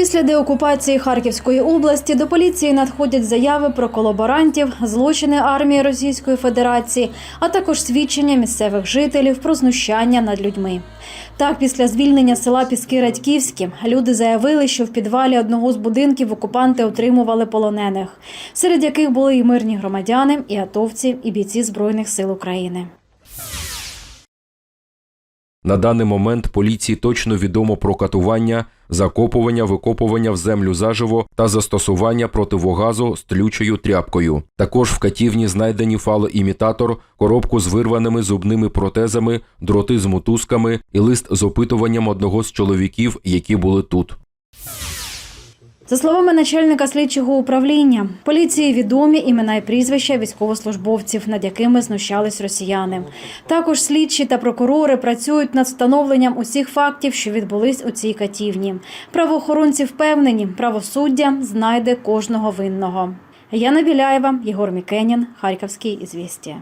Після деокупації Харківської області до поліції надходять заяви про колаборантів, злочини армії Російської Федерації, а також свідчення місцевих жителів про знущання над людьми. Так, після звільнення села Піски Радьківські люди заявили, що в підвалі одного з будинків окупанти отримували полонених, серед яких були і мирні громадяни, і атовці, і бійці збройних сил України. На даний момент поліції точно відомо про катування, закопування, викопування в землю заживо та застосування противогазу з тлючою тряпкою. Також в катівні знайдені фалоімітатор, коробку з вирваними зубними протезами, дроти з мотузками і лист з опитуванням одного з чоловіків, які були тут. За словами начальника слідчого управління, поліції відомі імена і прізвища військовослужбовців, над якими знущались росіяни. Також слідчі та прокурори працюють над встановленням усіх фактів, що відбулись у цій катівні. Правоохоронці впевнені, правосуддя знайде кожного винного. Яна Біляєва, Єгор Мікенін, Харківський ізвістія.